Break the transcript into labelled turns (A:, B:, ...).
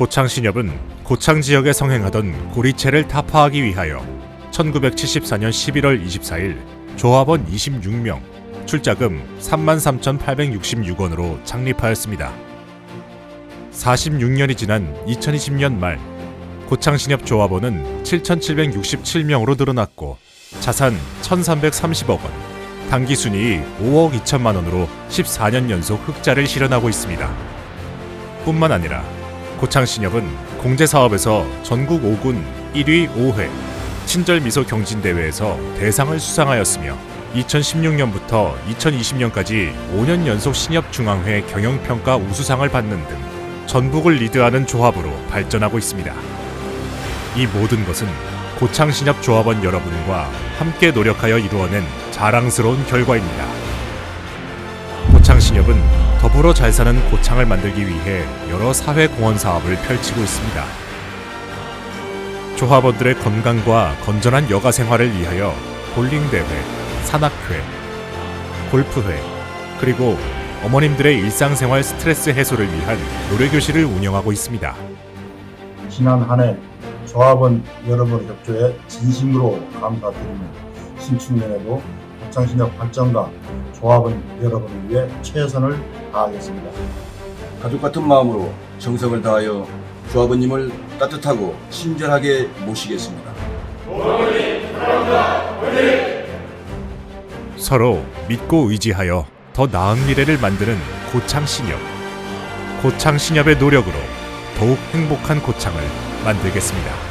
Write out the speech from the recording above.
A: 고창 신협은 고창 지역에 성행하던 고리채를 타파하기 위하여 1974년 11월 24일 조합원 26명, 출자금 33,866원으로 창립하였습니다. 46년이 지난 2020년 말 고창 신협 조합원은 7,767명으로 늘어났고 자산 1,330억 원, 당기 순이익 5억 2천만 원으로 14년 연속 흑자를 실현하고 있습니다. 뿐만 아니라 고창 신협은 공제 사업에서 전국 5군 1위 5회 친절 미소 경진 대회에서 대상을 수상하였으며 2016년부터 2020년까지 5년 연속 신협 중앙회 경영 평가 우수상을 받는 등 전북을 리드하는 조합으로 발전하고 있습니다. 이 모든 것은 고창 신협 조합원 여러분과 함께 노력하여 이루어낸 자랑스러운 결과입니다. 고창 신협은 더불어 잘 사는 고창을 만들기 위해 여러 사회 공헌 사업을 펼치고 있습니다. 조합원들의 건강과 건전한 여가 생활을 위하여 볼링 대회, 산악회, 골프회, 그리고 어머님들의 일상생활 스트레스 해소를 위한 노래교실을 운영하고 있습니다.
B: 지난 한 해 조합원 여러분의 협조에 진심으로 감사드리며 신축년에도 고창신협 발전과 조합원 여러분을 위해 최선을 다하겠습니다.
C: 가족 같은 마음으로 정성을 다하여 조합원님을 따뜻하고 친절하게 모시겠습니다.
A: 서로 믿고 의지하여 더 나은 미래를 만드는 고창 신협. 고창 신협의 노력으로 더욱 행복한 고창을 만들겠습니다.